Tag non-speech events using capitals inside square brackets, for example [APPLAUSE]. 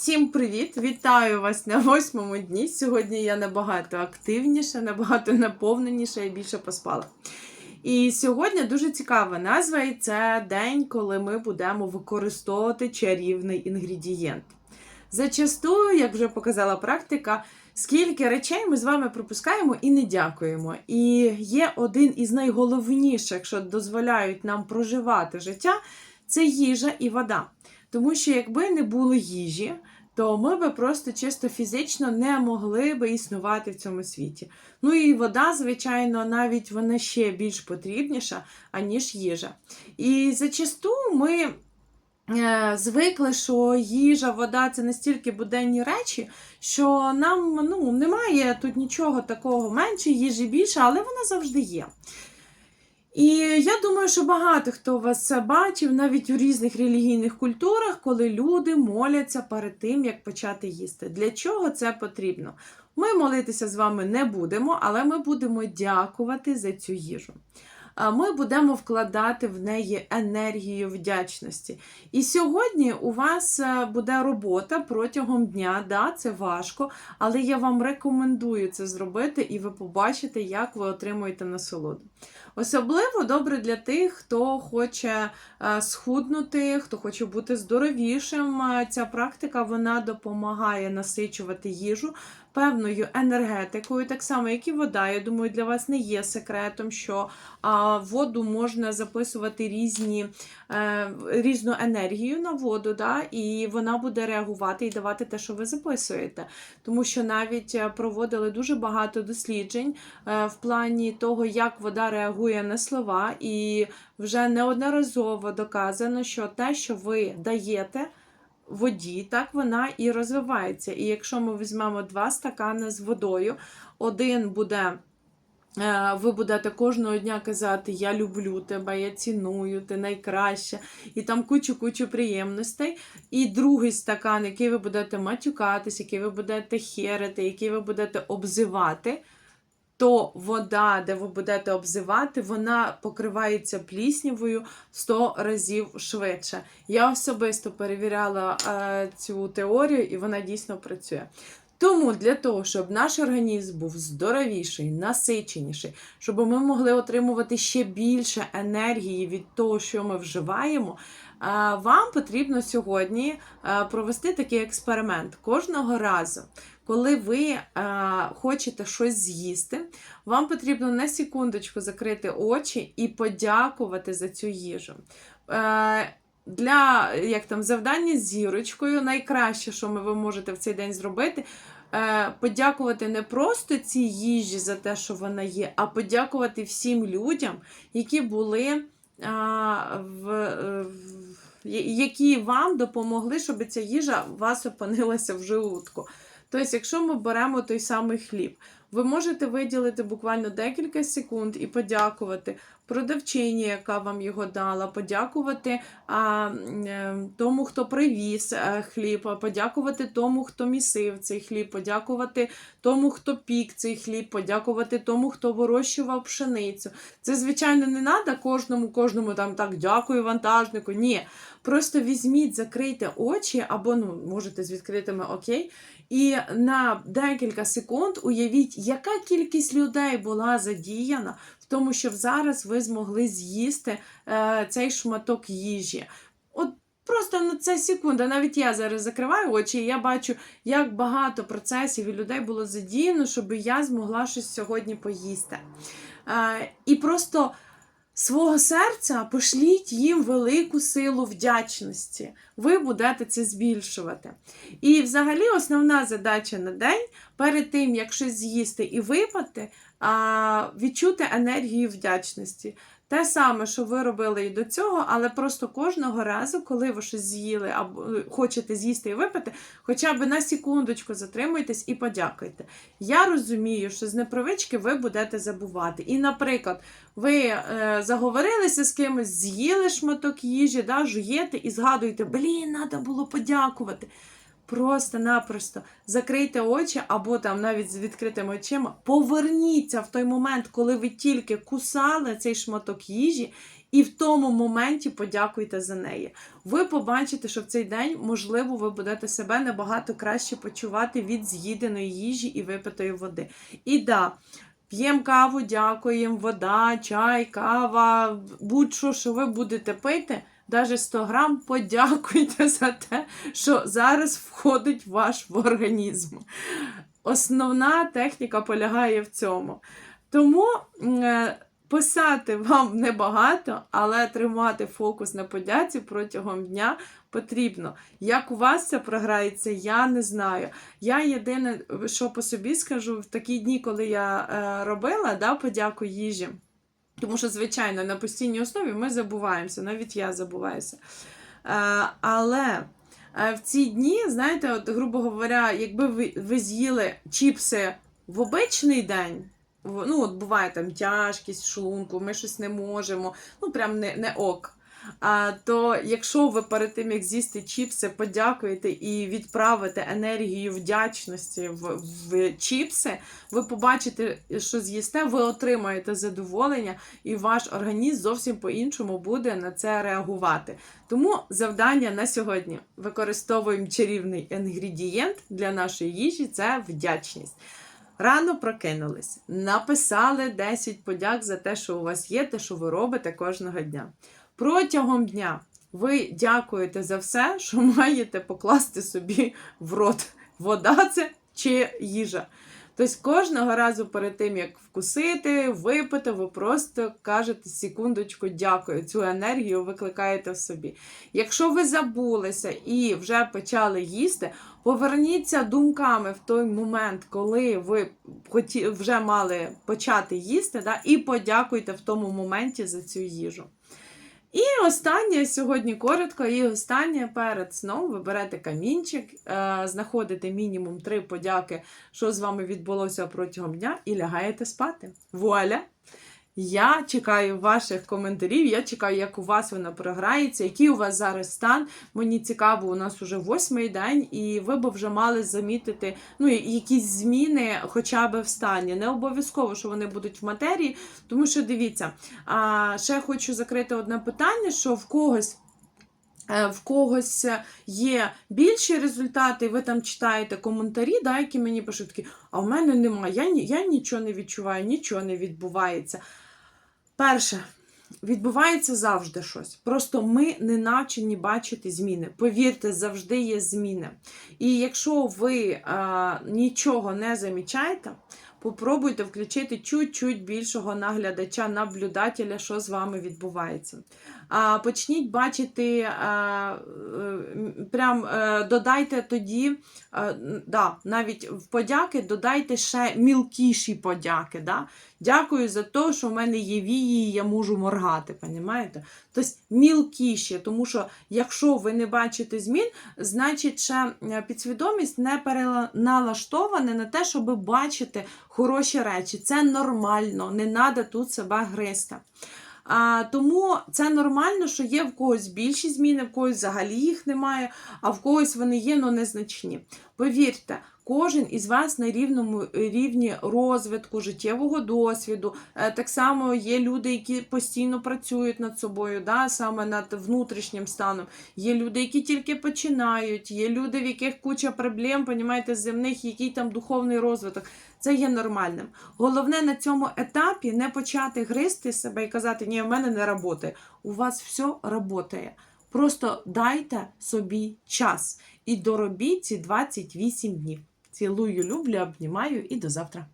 Всім привіт! Вітаю вас на восьмому дні. Сьогодні я набагато активніша, набагато наповненіша і більше поспала. І сьогодні дуже цікава назва, і це день, коли ми будемо використовувати чарівний інгредієнт. Зачасту, як вже показала практика, скільки речей ми з вами пропускаємо і не дякуємо. І є один із найголовніших, що дозволяють нам проживати життя, це їжа і вода. Тому що якби не було їжі, то ми би просто чисто фізично не могли би існувати в цьому світі. Ну і вода, звичайно, навіть вона ще більш потрібніша, аніж їжа. І зачасту ми е, звикли, що їжа, вода це настільки буденні речі, що нам ну, немає тут нічого такого менше, їжі більше, але вона завжди є. І я думаю, що багато хто вас це бачив навіть у різних релігійних культурах, коли люди моляться перед тим, як почати їсти. Для чого це потрібно? Ми молитися з вами не будемо, але ми будемо дякувати за цю їжу. Ми будемо вкладати в неї енергію вдячності. І сьогодні у вас е, буде робота протягом дня. Да, це важко, але я вам рекомендую це зробити, і ви побачите, як ви отримуєте насолоду. Особливо добре для тих, хто хоче е, схуднути, хто хоче бути здоровішим. Е, Ця практика вона допомагає насичувати їжу певною енергетикою, так само, як і вода. Я думаю, для вас не є секретом, що воду можна записувати різні, е, різну енергію на воду, да, і вона буде реагувати і давати те, що ви записуєте. Тому що навіть е, проводили дуже багато досліджень е, в плані того, як вода реагує на слова, і вже неодноразово доказано, що те, що ви даєте воді, так вона і розвивається. І якщо ми візьмемо два стакани з водою, один буде. е, Ви будете кожного дня казати Я люблю тебе, я ціную, ти найкраща, і там кучу-кучу приємностей. І другий стакан, який ви будете матюкатись, який ви будете херити, який ви будете обзивати, то вода, де ви будете обзивати, вона покривається пліснявою 100 разів швидше. Я особисто перевіряла е, цю теорію, і вона дійсно працює. Тому для того, щоб наш організм був здоровіший, насиченіший, щоб ми могли отримувати ще більше енергії від того, що ми вживаємо, е, вам потрібно сьогодні е, провести такий експеримент кожного разу. Коли ви е, хочете щось з'їсти, вам потрібно на секундочку закрити очі і подякувати за цю їжу. Е, для як там завдання з зірочкою, найкраще, що ви можете в цей день зробити, е, подякувати не просто цій їжі за те, що вона є, а подякувати всім людям, які були а, в, е, в які вам допомогли, щоб ця їжа вас опинилася в желудку. Тобто, якщо ми беремо той самий хліб, ви можете виділити буквально декілька секунд і подякувати продавчині, яка вам його дала, подякувати а, е, тому, хто привіз е, хліб, подякувати тому, хто місив цей хліб, подякувати тому, хто пік цей хліб, подякувати тому, хто вирощував пшеницю. Це, звичайно, не треба кожному, кожному там так дякую вантажнику. Ні. Просто візьміть, закрийте очі, або ну, можете з відкритими окей. І на декілька секунд уявіть, яка кількість людей була задіяна тому, що зараз ви змогли з'їсти е, цей шматок їжі. От просто на це секунда. Навіть я зараз закриваю очі, і я бачу, як багато процесів і людей було задіяно, щоб я змогла щось сьогодні поїсти. Е, і просто свого серця пошліть їм велику силу вдячності. Ви будете це збільшувати. І взагалі основна задача на день перед тим, як щось з'їсти і випити, відчути енергію вдячності. Те саме, що ви робили і до цього, але просто кожного разу, коли ви щось з'їли або е, хочете з'їсти і випити, хоча б на секундочку затримуйтесь і подякуйте. Я розумію, що з непривички ви будете забувати. І, наприклад, ви е, заговорилися з кимось, з'їли шматок їжі, да, жуєте і згадуєте, блін, треба було подякувати. Просто-напросто закрийте очі, або там навіть з відкритими очима, поверніться в той момент, коли ви тільки кусали цей шматок їжі, І в тому моменті подякуйте за неї. Ви побачите, що в цей день, можливо, ви будете себе набагато краще почувати від з'їденої їжі і випитої води. І да, п'ємо каву, дякуємо, вода, чай, кава, будь-що, що ви будете пити. Навіть 100 грам подякуйте за те, що зараз входить ваш в організм. Основна техніка полягає в цьому. Тому е, писати вам небагато, але тримати фокус на подяці протягом дня потрібно. Як у вас це програється, я не знаю. Я єдине, що по собі скажу, в такі дні, коли я е, робила да, подяку їжі. Тому що, звичайно, на постійній основі ми забуваємося, навіть я забуваюся. Е, але е, в ці дні, знаєте, от, грубо говоря, якби ви, ви з'їли чіпси в обичний день, ну, от буває там тяжкість шлунку, ми щось не можемо, ну прям не, не ок. То якщо ви перед тим, як з'їсти чіпси, подякуєте і відправите енергію вдячності в, в чіпси, ви побачите, що з'їсте, ви отримаєте задоволення, і ваш організм зовсім по-іншому буде на це реагувати. Тому завдання на сьогодні використовуємо чарівний інгредієнт для нашої їжі це вдячність. Рано прокинулись, написали 10 подяк за те, що у вас є, те, що ви робите кожного дня. Протягом дня ви дякуєте за все, що [LAUGHS] маєте покласти собі в рот. Вода це чи їжа. Тобто кожного разу перед тим, як вкусити, випити, ви просто кажете секундочку, дякую. Цю енергію викликаєте в собі. Якщо ви забулися і вже почали їсти, поверніться думками в той момент, коли ви вже мали почати їсти, да, і подякуйте в тому моменті за цю їжу. І останнє сьогодні коротко, і останнє перед сном ви берете камінчик, е, знаходите мінімум три подяки, що з вами відбулося протягом дня, і лягаєте спати. Вуаля! Я чекаю ваших коментарів. Я чекаю, як у вас воно програється, який у вас зараз стан. Мені цікаво, у нас уже восьмий день, і ви б вже мали замітити ну, якісь зміни хоча б в стані. Не обов'язково, що вони будуть в матерії, тому що дивіться, а, ще хочу закрити одне питання: що в когось. е, В когось є більші результати, ви там читаєте коментарі, да, які мені пишуть такі, а в мене немає, я, я нічого не відчуваю, нічого не відбувається. Перше, відбувається завжди щось. Просто ми не навчені бачити зміни. Повірте, завжди є зміни. І якщо ви е, нічого не замічаєте, попробуйте включити чуть-чуть більшого наглядача, наблюдателя, що з вами відбувається. Почніть бачити, прям е, додайте тоді, е, да, навіть в подяки додайте ще мілкіші подяки. Да? Дякую за те, що в мене є вії, і я можу моргати, понімаєте? Тобто мілкіші, тому що якщо ви не бачите змін, значить ще е, підсвідомість не переналаштована на те, щоб бачити хороші речі. Це нормально, не треба тут себе гризти. А, тому це нормально, що є в когось більші зміни, в когось взагалі їх немає, а в когось вони є, але незначні. Повірте, кожен із вас на рівному рівні розвитку, життєвого досвіду. Е, Так само є люди, які постійно працюють над собою, да, саме над внутрішнім станом. Є люди, які тільки починають, є люди, в яких куча проблем, понімаєте, земних, який там духовний розвиток. Це є нормальним. Головне на цьому етапі не почати гризти себе і казати, ні, в мене не працює. У вас все працює. Просто дайте собі час і доробіть ці 28 днів. Цілую, люблю, обнімаю і до завтра.